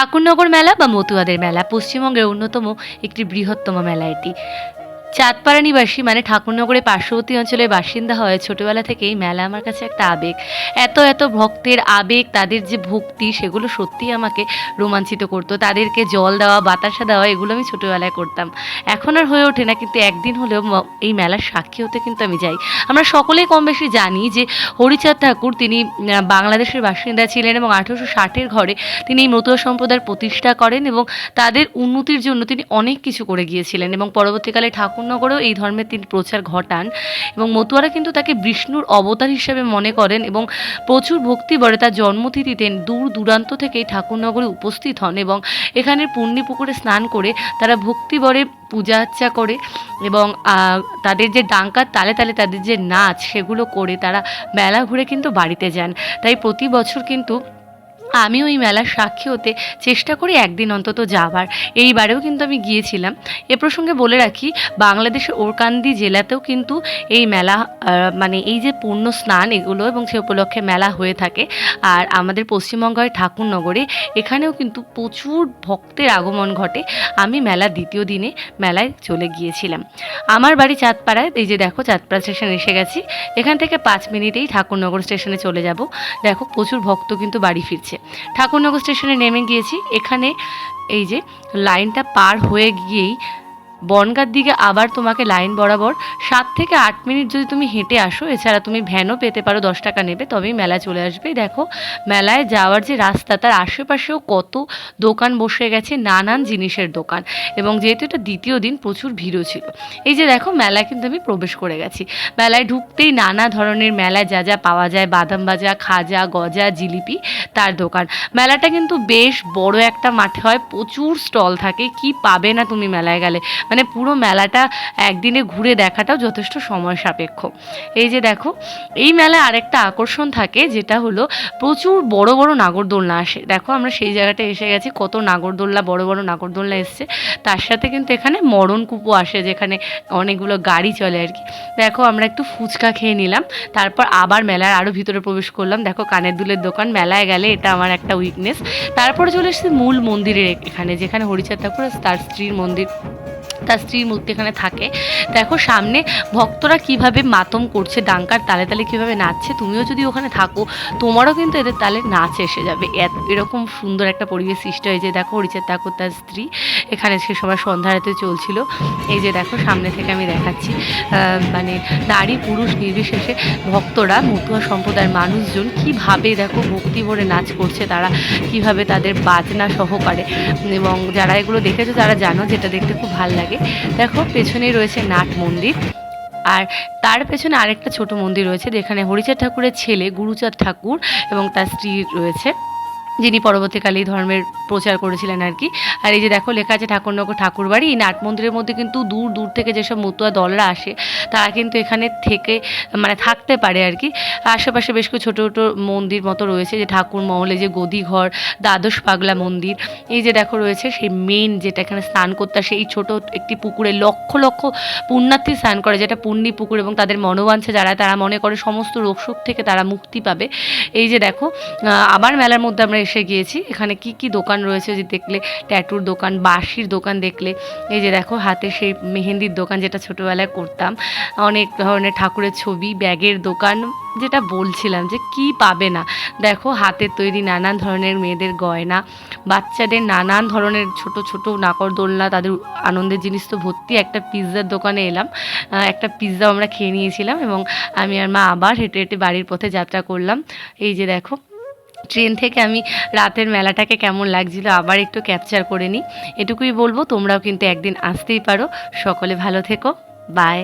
ঠাকুরনগর মেলা বা মতুয়াদের মেলা পশ্চিমবঙ্গের অন্যতম একটি বৃহত্তম মেলা এটি। চাঁদপাড়া নিবাসী মানে ঠাকুরনগরের পার্শ্ববর্তী অঞ্চলের বাসিন্দা হয় ছোটবেলা থেকেই মেলা আমার কাছে একটা আবেগ। এত এত ভক্তের আবেগ, তাদের যে ভক্তি, সেগুলো সত্যিই আমাকে রোমাঞ্চিত করতো। তাদেরকে জল দেওয়া, বাতাসা দেওয়া, এগুলো আমি ছোটোবেলায় করতাম। এখন আর হয়ে ওঠে না, কিন্তু একদিন হলেও এই মেলার সাক্ষী হতে কিন্তু আমি যাই। আমরা সকলেই কম বেশি জানি যে হরিচাঁদ ঠাকুর তিনি বাংলাদেশের বাসিন্দা ছিলেন এবং আঠেরোশো ষাটের ঘরে তিনি এই মতুয়া সম্প্রদায়ের প্রতিষ্ঠা করেন এবং তাদের উন্নতির জন্য তিনি অনেক কিছু করে গিয়েছিলেন এবং পরবর্তীকালে ঠাকুরনগরেও এই ধর্মের তিনি প্রচার ঘটান এবং মতুয়ারা কিন্তু তাকে বিষ্ণুর অবতার হিসেবে মনে করেন এবং প্রচুর ভক্তি বলে তার জন্মতিথিতে দূর দূরান্ত থেকে এই ঠাকুরনগরে উপস্থিত হন এবং এখানের পুণ্যি পুকুরে স্নান করে তারা ভক্তি বরে পূজা আর্চা করে এবং তাদের যে ডাঙ্কার তালে তালে তাদের যে নাচ সেগুলো করে তারা মেলা ঘুরে কিন্তু বাড়িতে যান। তাই প্রতি বছর কিন্তু আমিও এই মেলার সাক্ষী হতে চেষ্টা করি একদিন অন্তত যাবার। এইবারেও কিন্তু আমি গিয়েছিলাম। এ প্রসঙ্গে বলে রাখি, বাংলাদেশের ওরকান্দি জেলাতেও কিন্তু এই মেলা মানে এই যে পূর্ণ স্নান এগুলো এবং সে উপলক্ষে মেলা হয়ে থাকে। আর আমাদের পশ্চিমবঙ্গের ঠাকুরনগরে এখানেও কিন্তু প্রচুর ভক্তের আগমন ঘটে। আমি মেলা দ্বিতীয় দিনে মেলায় চলে গিয়েছিলাম। আমার বাড়ি চাঁদপাড়ায়, এই যে দেখো চাঁদপাড়া স্টেশন এসে গেছি। এখান থেকে পাঁচ মিনিটেই ঠাকুরনগর স্টেশনে চলে যাব। দেখো প্রচুর ভক্ত কিন্তু বাড়ি ফিরছে। ঠাকুরনগর স্টেশনে নেমে গিয়েছি। এখানে এই যে লাইনটা পার হয়ে গিয়েই বনগার দিকে আবার তোমাকে লাইন বরাবর সাত থেকে আট মিনিট যদি তুমি হেঁটে আসো, এছাড়া তুমি ভ্যানও পেতে পারো দশ টাকা নেবে, তবেই মেলা চলে আসবে। দেখো, মেলায় যাওয়ার যে রাস্তা, তার আশেপাশেও কত দোকান বসে গেছে, নানান জিনিসের দোকান। এবং যেহেতু এটা দ্বিতীয় দিন, প্রচুর ভিড়ও ছিল। এই যে দেখো, মেলায় কিন্তু আমি প্রবেশ করে গেছি। মেলায় ঢুকতেই নানা ধরনের মেলায় যা যা পাওয়া যায়, বাদাম ভাজা, খাজা, গজা, জিলিপি, তার দোকান। মেলাটা কিন্তু বেশ বড় একটা মাঠে হয়, প্রচুর স্টল থাকে, কি পাবে না তুমি মেলায় গেলে। মানে পুরো মেলাটা একদিনে ঘুরে দেখাটাও যথেষ্ট সময় সাপেক্ষ। এই যে দেখো, এই মেলায় আরেকটা আকর্ষণ থাকে, যেটা হলো প্রচুর বড় বড় নাগরদোলনা আসে। দেখো, আমরা সেই জায়গাটা এসে গেছি, কত নাগরদোলনা, বড় বড় নাগরদোলনা এসছে। তার সাথে কিন্তু এখানে মরণ কুপো আসে, যেখানে অনেকগুলো গাড়ি চলে আর কি। দেখো, আমরা একটু ফুচকা খেয়ে নিলাম, তারপর আবার মেলার আরও ভিতরে প্রবেশ করলাম। দেখো, কানের দুলের দোকান, মেলায় গেলে এটা আমার একটা উইকনেস। তারপরে চলে এসেছি মূল মন্দিরের এখানে, যেখানে হরিচাঁদ ঠাকুর তার স্ত্রীর মন্দির। তার স্ত্রীর মূর্তি এখানে থাকে। দেখো সামনে ভক্তরা কীভাবে মাতম করছে, ডাঙ্কার তালে তালে কীভাবে নাচছে, তুমিও যদি ওখানে থাকো, তোমারও কিন্তু এদের তালে নাচ এসে যাবে। এরকম সুন্দর একটা পরিবেশ সৃষ্টি হয়েছে দেখো হরিচাঁদ ঠাকুর তার স্ত্রী। এখানে সে সময় সন্ধ্যারাতে চলছিল। এই যে দেখো সামনে থেকে আমি দেখাচ্ছি মানে নারী পুরুষ নির্বিশেষে ভক্তরা, মতুয়া সম্প্রদায়ের মানুষজন কীভাবে দেখো ভক্তি ভরে নাচ করছে, তারা কীভাবে তাদের বাজনা সহকারে। এবং যারা এগুলো দেখেছ তারা জানো যেটা দেখতে খুব ভালো লাগে। দেখো পেছনে রয়েছে নাট মন্দির। আর তার পেছনে আরেকটা ছোট মন্দির রয়েছে, যেখানে হরিচাঁদ ঠাকুরের ছেলে গুরুচাঁদ ঠাকুর এবং তার স্ত্রী রয়েছে। যিনি পরবর্তীকালে ধর্মের প্রচার করেছিলেন আর কি। আর এই যে দেখো, লেখা আছে ঠাকুরনগর ঠাকুরবাড়ি, এই নাট মন্দিরের মধ্যে কিন্তু দূর দূর থেকে যেসব মতুয়া দলরা আসে, তারা কিন্তু এখানে থেকে মানে থাকতে পারে আর কি। আশেপাশে বেশ কিছু ছোটো ছোটো মন্দির মতো রয়েছে, যে ঠাকুর মহলে যে গদিঘর, দ্বাদশ পাগলা মন্দির, এই যে দেখো রয়েছে, সেই মেন যেটা এখানে স্নান করতে আসে, এই ছোট একটি পুকুরে লক্ষ লক্ষ পুণ্যার্থী স্নান করে, যেটা পুণ্যি পুকুর এবং তাদের মনোবাঞ্ছা যারা তারা মনে করে সমস্ত রোগশোক থেকে তারা মুক্তি পাবে। এই যে দেখো আবার মেলার মধ্যে আমরা এসে গিয়েছি। এখানে কি কি দোকান রয়েছে যে দেখলে, ট্যাটুর দোকান, বাঁশির দোকান দেখলে। এই যে দেখো, হাতে সেই মেহেন্দির দোকান যেটা ছোটোবেলায় করতাম। অনেক ধরনের ঠাকুরের ছবি, ব্যাগের দোকান, যেটা বলছিলাম যে কি পাবে না। দেখো হাতের তৈরি নানান ধরনের মেয়েদের গয়না, বাচ্চাদের নানান ধরনের ছোট ছোট নাকর দোলনা, তাদের আনন্দের জিনিস তো ভর্তি। একটা পিৎজার দোকানে এলাম একটা পিৎজা আমরা খেয়ে নিয়েছিলাম এবং আমি আর মা আবার হেঁটে হেঁটে বাড়ির পথে যাত্রা করলাম। এই যে দেখো ট্রেন থেকে আমি রাতের মেলাটাকে কেমন লাগছিল আবার একটু ক্যাপচার করে নিই। এটুকুই বলব, তোমরাও কিন্তু একদিন আসতেই পারো। সকলে ভালো থেকো। বাই